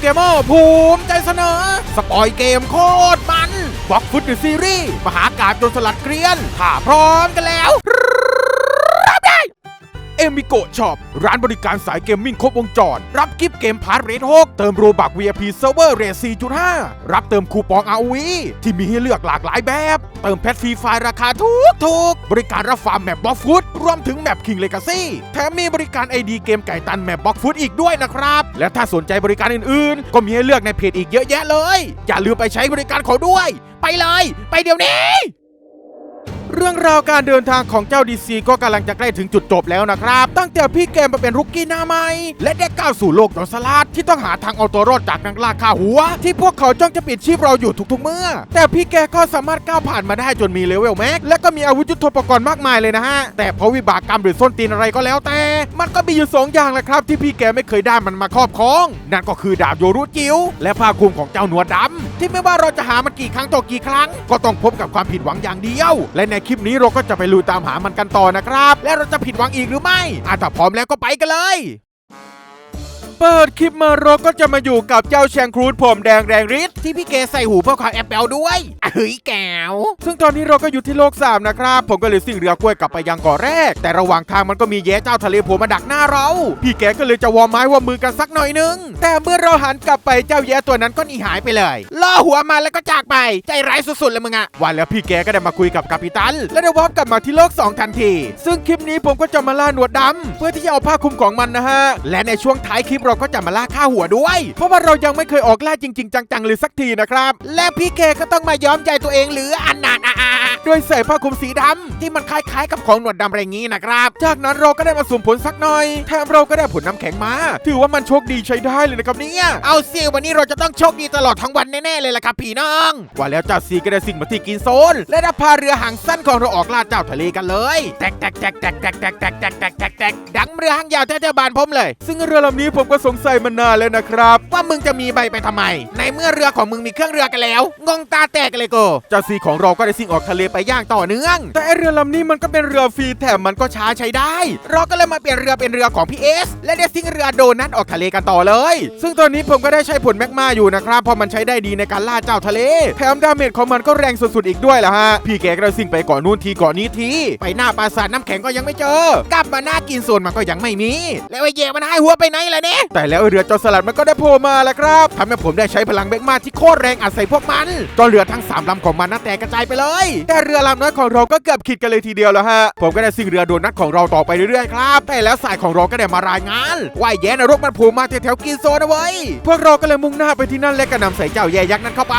เกมเมอร์ภูมิใจเสนอ สปอยเกมโคตรมันบล็อกฟุตในซีรีส์มหากาบโดนสลัดเกลียน ถ้าพร้อมกันแล้วรับได้เอมิโกช็อปร้านบริการสายเกมมิ่งครบวงจร รับกิฟต์เกมพาร์ทเรท6เติมโรบัก VIP เซิร์ฟเวอร์เรท4.5 รับเติมคูปอง ROV ที่มีให้เลือกหลากหลายแบบ เติมแพทฟรีไฟล์ราคาถูกถูก บริการรับฟาร์มแมปบล็อกฟุต รวมถึงแมปคิงเลกาซีแถมมีบริการ ID เกมไก่ตันแมปบล็อกฟุตอีกด้วยนะครับ และถ้าสนใจบริการอื่นๆ ก็มีให้เลือกในเพจอีกเยอะแยะเลย อย่าลืมไปใช้บริการเขาด้วย ไปเลย ไปเดี๋ยวนี้ เรื่องราวการเดินทางของเจ้าดีซีก็กำลังจะใกล้ถึงจุดจบแล้วนะครับ ตั้งแต่พี่เกมมาเป็นรุกกี้หน้าใหม่และได้ก้าวสู่โลกโดนสลัดที่ต้องหาทางเอาตัวรอดจากนักล่าฆ่าหัว ที่พวกเขาจ้องจะปิดชีพเราอยู่ทุกๆเมื่อ แต่พี่แกก็สามารถก้าวผ่านมาได้จนมีเลเวลแม็กและก็มีอาวุธยุทโธปกรณ์มากมายเลยนะฮะ แต่เพราะวิบากกรรมหรือส้นตีนอะไรก็แล้วแต่ มันก็มีอยู่สองอย่างแหละครับ ที่พี่แกไม่เคยได้มันมาครอบครอง นั่นก็คือดาบโยรุจิ๋วและผ้าคลุมของเจ้าหนวดดำ ที่ไม่ว่าเราจะหามันกี่ครั้งต่อกี่ครั้ง ก็ต้องพบกับความผิดหวังอย่างเดียว และในคลิปนี้เราก็จะไปลุยตามหามันกันต่อนะครับ และเราจะผิดหวังอีกหรือไม่อาถ้าพร้อมแล้วก็ไปกันเลย เปิดคลิปมาเราก็จะมาอยู่กับเจ้าแชงครูดผมแดงแรงฤทธิ์ที่พี่เกใส่หูเพื่อความแอปเปิลด้วยเฮ้ยแก้วซึ่งตอนนี้เราก็อยู่ที่โลก3นะครับ ผมก็เลยสิ่งเรือกล้วยกลับไปยังเกาะแรก แต่ระหว่างทางมันก็มีแย้เจ้าทะเลโผล่มาดักหน้าเรา พี่แกก็เลยจะวอร์มไม้วอร์มมือกันสักหน่อยนึง แต่เมื่อเราหันกลับไปเจ้าแย้ตัวนั้นก็หนีหายไปเลย ล่อหัวมาแล้วก็จากไป ใจร้ายสุดๆเลยมึงอะว่าแล้วพี่แกก็ได้มาคุยกับกัปตัน และได้วอร์มกลับมาที่โลก 2 ทันที ซึ่งคลิปนี้ผมก็จะมาล่าหนวดดำเพื่อที่จะเอาผ้าคลุมของมันนะฮะและในช่วงท้ายคลิปเราก็จะมาล่าฆ่าหัวด้วย เพราะว่าเรายังไม่เคยออกล่าจริง ๆ จังๆเลยสักทีนะครับ และพี่เคก็ต้องมาย้อมใจตัวเองหรืออันนานาด้วยใส่ผ้าคลุมสีดำที่มันคล้ายๆกับของหนวดดำอะไรอย่างนี้นะครับ จากนั้นเราก็ได้มาสุ่มผลสักหน่อยแถมเราก็ได้ผลน้ำแข็งมา ถือว่ามันโชคดีใช้ได้เลยนะครับเนี่ยเอาสิวันนี้เราจะต้องโชคดีตลอดทั้งวันแน่ๆเลยล่ะครับพี่น้องว่าแล้วเจ้าซีก็ได้สิ่งมาที่กินโซน และได้พาเรือหางสั้นของเราออกล่าเจ้าทะเลกันเลยแตกแตกแตกแตกแตกแตกแตกแตกแตกแตกดังเรือหางยาวแท้ๆบานผมเลย ซึ่งเรือลำนี้ผมก็สงสัยมานานแล้วนะครับ ว่ามึงจะมีใบไปทำไม ในเมื่อเรือของมึงมีเครื่องเรือกันแล้ว งงตาแตกเลยโกเจ้าซีของเราก็ได้สิ่งออกทะเลไปย่างต่อเนื่อง แต่ไอเรือลำนี้มันก็เป็นเรือฟรีแถมมันก็ช้าใช้ได้ เราก็เลยมาเปลี่ยนเรือเป็นเรือของพี่เอสและได้สิ่งเรือโดนัทออกทะเลกันต่อเลย ซึ่งตอนนี้ผมก็ได้ใช้ผลแมกมาอยู่นะครับเพราะมันใช้ได้ดีในการล่าเจ้าทะเล แถมดาเมจของมันก็แรงสุดๆอีกด้วยล่ะฮะ พี่แกก็ได้สิ่งไปเกาะนู่นทีเกาะนี้ที ไปหน้าปราสาทน้ำแข็งก็ยังไม่เจอ กลับมาหน้ากินโซนมันก็ยังไม่มี แล้วไอ้เย่มันหายหัวไปไหนล่ะเนี่ยแต่แล้วเรือจอสลัดมันก็ได้โผล่มาแล้วครับทำให้ผมได้ใช้พลังแมกมาที่โคตรแรงอัดใส่พวกมันจนเรือทั้งสามลำของมันน่าแตกกระจายไปเลย แต่เรือลำน้อยของเราก็เกือบขิดกันเลยทีเดียวแล้วฮะ ผมก็ได้สิ่งเรือโดนัทของเราต่อไปเรื่อยๆครับแต่แล้วสายของเราก็ได้มารายงานว่าแย่นรกมันโผล่มาแถวๆกินโซนเอาไว้ยพวกเราก็เลยมุ่งหน้าไปที่นั่นและก็นำใส่เจ้าแย่ยักษ์นั้นเข้าไป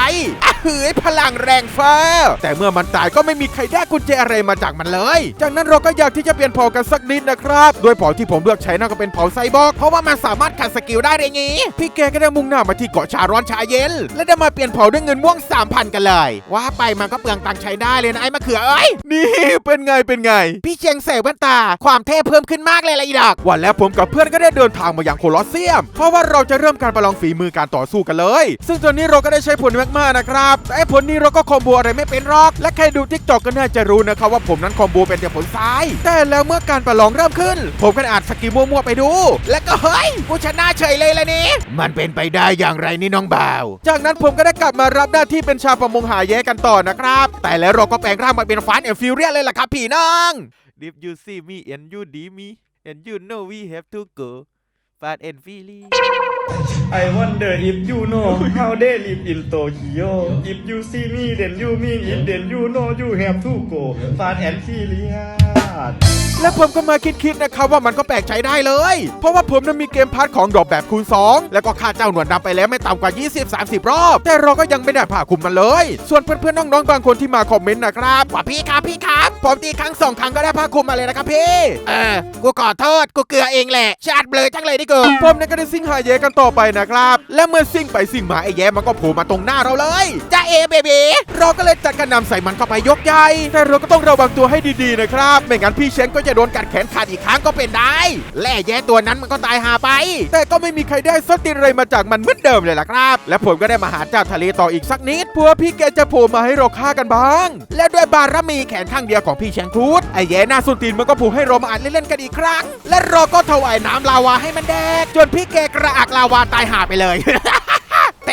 เฮ้ยพลังแรงฟ้า แต่เมื่อมันตายก็ไม่มีใครได้กุญแจอะไรมาจากมันเลย จากนั้นเราก็อยากที่จะเปลี่ยนเผ่ากันสักนิดนะครับ โดยเผ่าที่ผมเลือกใช้นั่นก็เป็นเผ่าไซบอร์กเพราะว่ามันสามารถขัดสกิลได้เลยงี้ พี่แกก็ได้มุ่งหน้ามาที่เกาะชาร้อนชาเย็น และได้มาเปลี่ยนเผาด้วยเงินม่วง 3,000 กันเลย ว่าไปมันก็เปลืองตังค์ใช้ได้เลยนะไอ้มะเขือเอ้ยนี่เป็นไงเป็นไง พี่เชียงใส่แว่นตา ความเท่เพิ่มขึ้นมากเลยละอีดอกวันแล้วผมกับเพื่อนก็ได้เดินทางมาอยังโคลอสเซียม เพราะว่าเราจะเริ่มการประลองฝีมือการต่อสู้กันเลย ซึ่งตอนนี้เราก็ได้ใช้ผลแมกมานะครับแต่ไอ้ผลนี้เราก็คอมโบอะไรไม่เป็นหรอก และใครดูทิกตอกก็น่าจะรู้นะครับว่าผมนั้นคอมโบเป็นแต่ผลซ้าย แต่แล้วเมื่อการประลองเริ่มขึ้น ผมก็อัดสกิลมั่วๆไปดู แล้วก็เฮ้ยกูชนะเฉยเลยละนี่มันเป็นไปได้อย่างไรนี่น้องบ่าว จากนั้นผมก็ได้กลับมารับหน้าที่เป็นชาวประมงหาแย้กันต่อนะครับ แต่แล้วเราก็แปลงร่างมาเป็นฟานแอนฟิวเรียเลยล่ะครับพี่น้อง If you see me and you d me and you know we have to go fast and free I wonder if you know how they live in Tokyo. If you see me, then you mean it, then you know you have to go fast and furious. และผมก็มาคิดๆนะครับว่ามันก็แปลกใช้ได้เลย เพราะว่าผมนั้นมีเกมพาร์ทของดอปแบบคูณ 2 แล้วก็ค่าเจ้าหนวดดำไปแล้วไม่ต่ำกว่า 20-30 รอบ แต่เราก็ยังไม่ได้ผ่าคุมมันเลย ส่วนเพื่อนๆน้องๆบางคนที่มาคอมเมนต์นะครับว่าพี่ครับพี่ครับผมตีครั้งสองครั้งก็ได้ผ่าคุมมาเลยนะครับพี่ เออ กูขอโทษ กูเกลือเองแหละ ชาติเบลอจังเลยดิกูผมนี่ยก็ได้ซิ่งหาแย่กันต่อไปนะครับ และเมื่อซิ่งไปซิ่งมาไอ้แย่มันก็โผล่มาตรงหน้าเราเลยจ้าเอเบบีเราก็เลยจัดกระนำใส่มันเข้าไปยกใหญ่ แต่เราก็ต้องระวังตัวให้ดีๆนะครับ ไม่งั้นพี่เชนก็จะโดนกัดแขนขาดอีกครั้งก็เป็นได้ และไอ้แย่ตัวนั้นมันก็ตายหาไป แต่ก็ไม่มีใครได้สติอะไรมาจากมันเหมือนเดิมเลยล่ะครับ และผมก็ได้มาหาเจ้าทะเลต่ออีกสักนิดเพื่อพี่แกจะโผล่มาให้เราฆ่ากันบ้าง และด้วยบารมีแขนข้างเดียวของพี่แชงครูดไอ้แย่หน้าสุนตีนมันก็ผูกให้เรามาอัดเล่นๆกันอีกครั้ง และเราก็ถวายน้ำลาวาให้มันแดก จนพี่แกกระอักลาวาตายหาไปเลย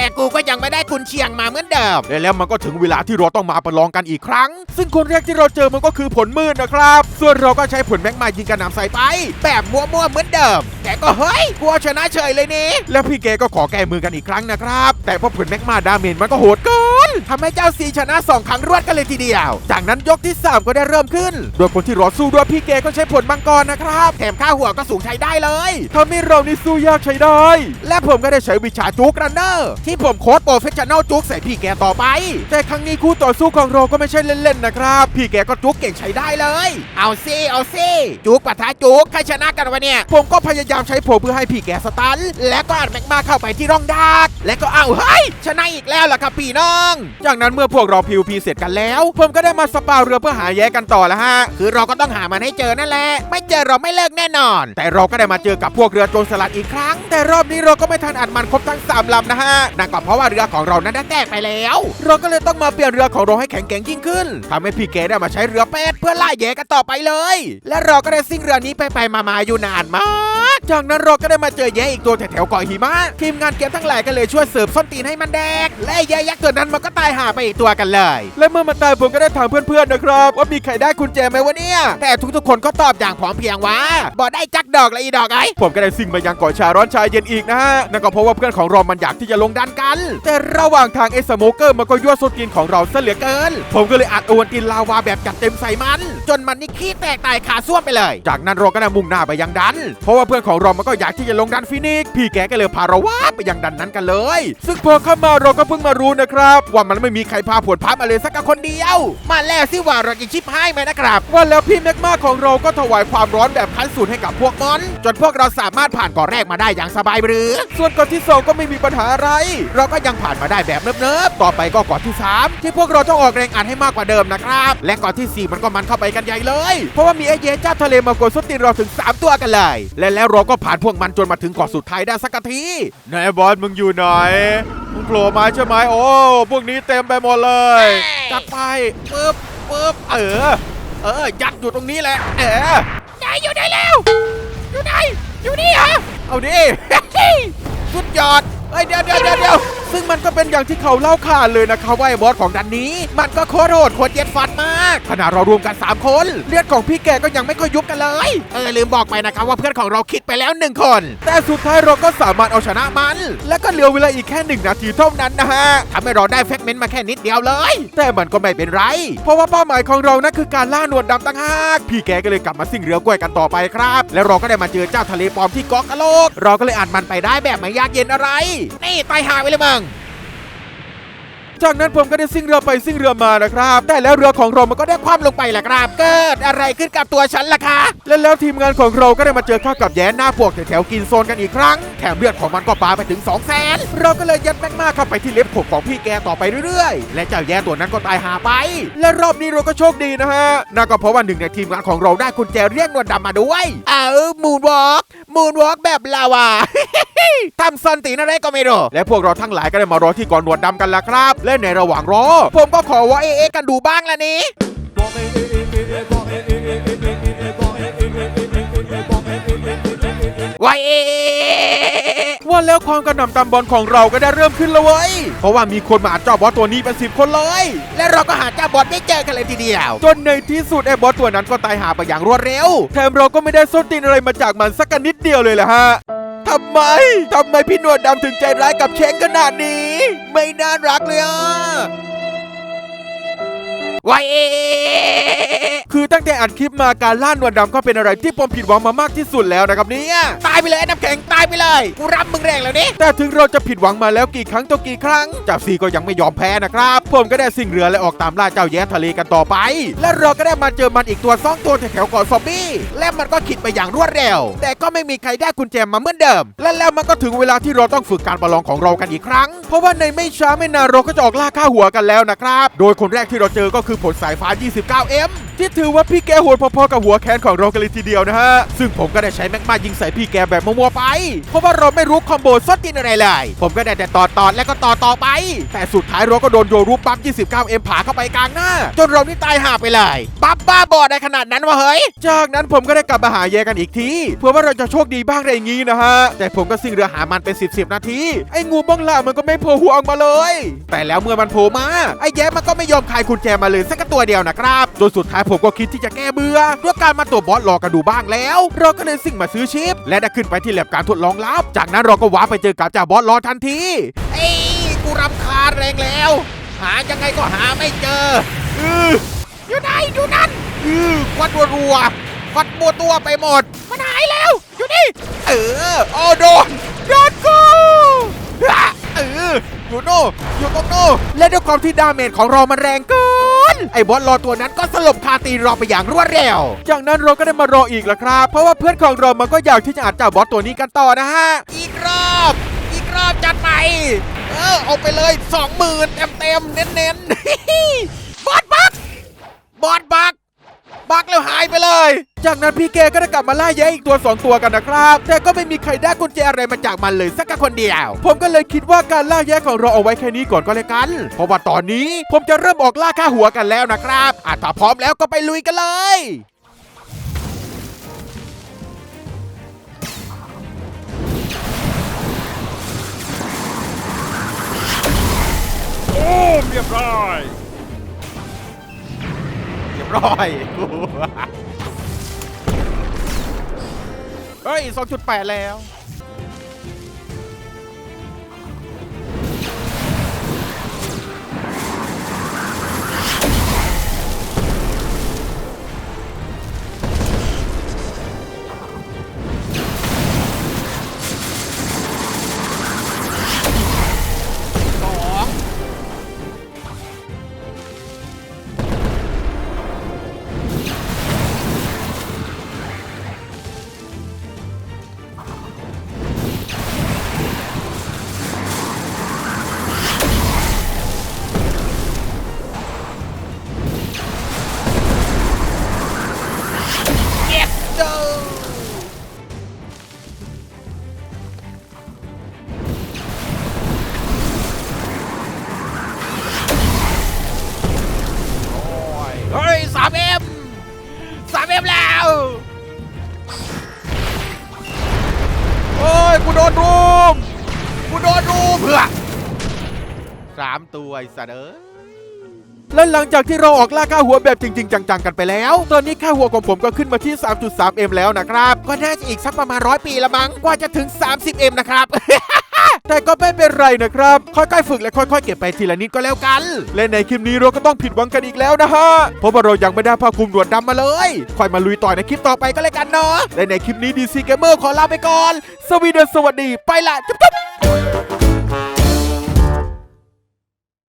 แต่กูก็ยังไม่ได้กุนเชียงมาเหมือนเดิม และแล้วมันก็ถึงเวลาที่เราต้องมาประลองกันอีกครั้ง ซึ่งคนแรกที่เราเจอมันก็คือผลมืดนะครับ ส่วนเราก็ใช้ผลแม็กมายิงกระหน่ำใส่ไป แบบมั่วๆเหมือนเดิม แต่ก็เฮ้ยกลัวชนะเฉยเลยนี่แล้วพี่เกก็ขอแก้มือกันอีกครั้งนะครับ แต่พอผลแม็กมาดาเมจมันก็โหดเกินทำให้เจ้าซีชนะสองครั้งรวดกันเลยทีเดียว จากนั้นยกที่ 3 ก็ได้เริ่มขึ้น โดยคนที่รอสู้ด้วยพี่เกก็ใช้ผลมังกรนะครับ แถมค่าหัวก็สูงใช้ได้เลยทำให้เรานี่สู้ยากใช้ได้ และผมก็ได้ใช้วิชาจุกรันเนอร์ที่ผมโค้ดโปรเฟชชั่นอลจุกใส่พี่แกต่อไป แต่ครั้งนี้คู่ต่อสู้ของเราก็ไม่ใช่เล่นๆนะครับ พี่แกก็จุกเก่งใช้ได้เลย เอาซิเอาซิจุกปะทะจุกใครชนะกันวะเนี่ย ผมก็พยายามใช้โผเพื่อให้พี่แกสตัน และก็อัดแมกมาเข้าไปที่ร่องดัก และก็เอาเฮ้ยชนะอีกแล้วล่ะครับพี่น้อง จากนั้นเมื่อพวกเราพิวพีเสร็จกันแล้ว ผมก็ได้มาสปาเรือเพื่อหาแย้กันต่อแล้วฮะ คือเราก็ต้องหามันให้เจอนั่นแหละ ไม่เจอเราไม่เลิกแน่นอน แต่เราก็ได้มาเจอกับพวกเรือโจรสลัดอีกครั้ง แต่รอบนี้เราก็ไม่ทันอัดมันครบทั้งสามลำนะฮะ นั่นก็เพราะว่าเรือของเรานั้นได้แตกไปแล้ว เราก็เลยต้องมาเปลี่ยนเรือของเราให้แข็งแกร่งยิ่งขึ้นทำให้พี่เกได้มาใช้เรือเป็ดเพื่อล่าแย้กันต่อไปเลย และเราก็ได้ซิ่งเรือนี้ไปไปๆมาอยู่นานมาก จากนั้นเราก็ได้มาเจอแย้อีกตัวแถวๆเกาะหิมะทีมงานเกมทั้งหลายก็เลยช่วยเสิร์ฟส้นตีนให้มันแดก และไอ้แย้ยักษ์ตัวนั้นมันก็ตายหาไปอีกตัวกันเลย และเมื่อมันตายผมก็ได้ถามเพื่อนๆนะครับ ว่ามีใครได้กุญแจไหมวะเนี่ย แต่ทุกๆคนก็ตอบอย่างพร้อมเพรียงว่าบอกได้จักดอกและอีดอกไอ้ผมก็ได้ซิ่งไปยังเกาะชาร้อนชายเย็นอีกนะฮะนั่นก็เพราะว่าเพื่อนของเรามันอยากที่จะลงดันกัน แต่ระหว่างทางไอ้สโมเกอร์มันก็ยั่วส้นตีนของเราซะเหลือเกิน ผมก็เลยอัดอวนตินลาวาแบบจัดเต็มใส่มัน จนมันนี่ขี้แตกตายขาส้วมไปเลย จากนั้นเราก็ได้มุ่งหน้าไปยังดัน เพราะว่าเพื่อนของเรามันก็อยากที่จะลงดันฟินิกซ์พี่แกก็เลยพาเราว่าไปยังดันนั้นกันเลยซึ่งพอเข้ามาเราก็เพิ่งมารู้นะครับ ว่ามันไม่มีใครพาผลพับมาเลยสักคนเดียว มาแล้วสิว่าเราจะชิปให้ไหมนะครับ ว่าแล้วพี่แม็กมาของเราก็ถวายความร้อนแบบขั้นสุดให้กับพวกมอน จนพวกเราสามารถผ่านก่อนแรกมาได้อย่างสบายหรือ ส่วนก่อนที่สองก็ไม่มีปัญหาอะไร เราก็ยังผ่านมาได้แบบเนิบๆ ต่อไปก็ก่อนที่ 3 ที่พวกเราต้องออกแรงอัดให้มากกว่าเดิมนะครับ และก่อนทีสี่ 4 มันก็มันเข้าไปกันใหญ่เลย เพราะว่ามีไอ้เย้เจ้าทะเลมากดสตินเราถึง 3 ตัวกันเลย และแล้วเราก็ผ่านพวกมันจนมาถึงเกาะสุดท้ายได้สักทีนายบอสมึงอยู่ไหนมึงโผล่มาใช่ไหมโอ้พวกนี้เต็มไปหมดเลยจัดไปปึ๊บปึ๊บเออ เออ ยัดอยู่ตรงนี้แหละ เออไหนอยู่ไหนแล้ว อยู่ไหน อยู่นี่เหรอเอาดิสุดยอด เฮ้ยเดี๋ยวเดี๋ยวเดี๋ยวเดี๋ยวซึ่งมันก็เป็นอย่างที่เขาเล่าข่าเลยนะครับว่าไอ้บอสของดันนี้ มันก็โคตรโหดโคตรเย็ดฟันมากขณะเรารวมกัน 3 คน เลือดของพี่แกก็ยังไม่ค่อยยุบกันเลย เออลืมบอกไปนะครับว่าเพื่อนของเราคิดไปแล้วหนึ่งคน แต่สุดท้ายเราก็สามารถเอาชนะมัน และก็เหลือเวลาอีกแค่หนึ่งนาทีเท่านั้นนะฮะทำให้เราได้แฟกเมนต์มาแค่นิดเดียวเลย แต่มันก็ไม่เป็นไร เพราะว่าเป้าหมายของเรานั่นคือการล่าหนวดดำตั้งหากพี่แกก็เลยกลับมาซิ่งเรือกล้วยกันต่อไปครับ แล้วเราก็ได้มาเจอเจ้าทะเลปลอมที่เกาะกะโลก เราก็เลยอ่านมันไปได้แบบไม่ยากเย็นอะไรนี่ตายหาไปเลยมึง จากนั้นผมก็ได้ซิ่งเรือไปซิ่งเรือมานะครับ แต่แล้วเรือของเรามันก็ได้คว่ำลงไปแหละครับ เกิดอะไรขึ้นกับตัวฉันล่ะคะ และแล้วทีมงานของเราก็ได้มาเจอข้ากับแย้หน้าพวกแถวๆกินโซนกันอีกครั้ง แถมเลือดของมันก็ปาไปถึง2 0 0แสนเราก็เลยยัดแมกมาเข้าไปที่เล็บขบของพี่แกต่อไปเรื่อยๆ และเจ้าแย้ตัวนั้นก็ตายหาไป และรอบนี้เราก็โชคดีนะฮะนั่นก็เพราะว่าหนึ่งในทีมงานของเราได้กุญแจเรียกนวลดำมาด้วย เอามูนวอล์กมูนวอล์กแบบลาวาทำซันตีนอะไรก็ไม่รู้และพวกเราทั้งหลายก็ได้มารอที่ก่อนหนวดดำกันละครับและในระหว่างรอ ผมก็ขอว่าเอเอกันดูบ้างละนี้วายเอว่าแล้วความกระหน่ำตำบอลของเราก็ได้เริ่มขึ้นแล้วเว้ย เพราะว่ามีคนมาหาเจ้าบอสตัวนี้เป็นสิบคนเลย และเราก็หาเจ้าบอสไม่เจอกันเลยทีเดียว จนในที่สุดไอ้บอสตัวนั้นก็ตายหาไปอย่างรวดเร็ว แถมเราก็ไม่ได้ส้นตีนอะไรมาจากมันสักนนิดเดียวเลยแหละฮะ ทำไม ทำไมพี่หนวดดำถึงใจร้ายกับเชงขนาดนี้ ไม่น่ารักเลยอะ วคือตั้งแต่อัดคลิปมาการล่าหนวดดำก็เป็นอะไรที่ผมผิดหวังมามากที่สุดแล้วนะครับเนี่ยตายไปเลยน้ำแข็งตายไปเลยกูรับมึงแรงแล้วนี่แต่ถึงเราจะผิดหวังมาแล้วกี่ครั้งต่อกี่ครั้งจ้าซีก็ยังไม่ยอมแพ้นะครับ ผมก็ได้สิ่งเรือและออกตามล่าเจ้าแย้ทะเลกันต่อไป และเราก็ได้มาเจอมันอีกตัวซ่องตัวแถวๆเกาะซอมบี้และมันก็ขิดไปอย่างรวดเร็ว แต่ก็ไม่มีใครได้กุญแจมาเหมือนเดิม และแล้วมันก็ถึงเวลาที่เราต้องฝึกการประลองของเรากันอีกครั้ง เพราะว่าในไม่ช้าไม่นานเราก็จะออกล่าค่าหัวกันแล้วนะครับ โดยคนแรกที่เราเจอก็คือผลสายฟ้า 29M ที่ถือว่าพี่แกโหดพอๆกับหัวแคนของเรากันเลยทีเดียวนะฮะ ซึ่งผมก็ได้ใช้แม็กมายิงใส่พี่แกแบบมัวๆไป เพราะว่าเราไม่รู้คอมโบซดตินอะไรเลย ผมก็ได้แต่ต่อตอนและก็ต่อต่อไป แต่สุดท้ายเราก็โดนโยรูปปั๊บ29เอ็มผาเข้าไปกลางหน้า จนเรานี่ตายห่าไปเลยปั๊บบ้าบอได้ขนาดนั้นวะเฮ้ย จากนั้นผมก็ได้กลับมาหาแยกันอีกทีเพื่อว่าเราจะโชคดีบ้างอะไรอย่างงี้นะฮะ แต่ผมก็ซิ่งเรือหามันเป็น 10บสนาที ไอ้งูบ้องล่ามันก็ไม่โผล่หัวออกมาเลย แต่แล้วเมื่อมันโผล่มา ไอ้แย้มันก็ไม่ยอมคายกุญแจมาเลยสักตัวเดียวนะครับจนสุดท้ายผมก็คิดที่จะแก้เบื่อด้วยการมาตัวบอสรอกันดูบ้างแล้ว เราก็เลยซิ่งมาซื้อชิป และได้ขึ้นไปที่แลบการทดลองลับ จากนั้นเราก็ว้าร์ปไปเจอกับจ่าบอสรอทันทีเอ้ยกูรำคาญแรงแล้ว หายังไงก็หาไม่เจออืออยู่ไหนอยู่นั่นอือควันรัวๆควันมัวตัวไปหมด มันหายแล้ว อยู่นี่ เออโอ้โดนโดนกูอะเอออยู่โน่อยู่ตรงโน่และด้วยความที่ดาเมจของเรามันแรงเกิน ไอ้บอสรอตัวนั้นก็สลบคาตีนเราไปอย่างรวดเร็ว จากนั้นเราก็ได้มารออีกแล้วครับ เพราะว่าเพื่อนของเรามันก็อยากที่จะอัดเจ้าบอสตัวนี้กันต่อนะฮะ อีกรอบ อีกรอบจัดไปเออเอาไปเลยสองหมื่นเต็มเต็มๆเน้นเน้นๆบอสบักบอสบัก บักแล้วหายไปเลย จากนั้นพี่แกก็ได้กลับมาล่าแย้อีกตัว 2 ตัวกันนะครับ แต่ก็ไม่มีใครได้กุญแจอะไรมาจากมันเลยสักคนเดียว ผมก็เลยคิดว่าการล่าแย้ของเราเอาไว้แค่นี้ก่อนก็แล้วกัน เพราะว่าตอนนี้ผมจะเริ่มออกล่าค่าหัวกันแล้วนะครับอะถ้าพร้อมแล้วก็ไปลุยกันเลยโอ้เรียบร้อย ร้อยเฮ้ย 2.8 แล้วามตัวไอ้สัตว์เอ้ยและหลังจากที่เราออกล่าค่าหัวแบบจริง ๆ จังๆกันไปแล้ว ตอนนี้ค่าหัวของผมก็ขึ้นมาที่ 3.3M แล้วนะครับ ก็น่าจะอีกสักประมาณร้อยปีละมั้งกว่าจะถึง 30M นะครับ แต่ก็ไม่เป็นไรนะครับ ค่อยๆฝึกและค่อยๆ เก็บไปทีละนิดก็แล้วกัน และในคลิปนี้เราก็ต้องผิดหวังกันอีกแล้วนะฮะ เพราะว่าเรายังไม่ได้ผ้าคลุมหนวดดำมาเลย ค่อยมาลุยต่อในคลิปต่อไปก็แล้วกันเนาะ และในคลิปนี้ DC Gamer ขอลาไปก่อน สวีเดนสวัสดี ไปละจุ๊บๆ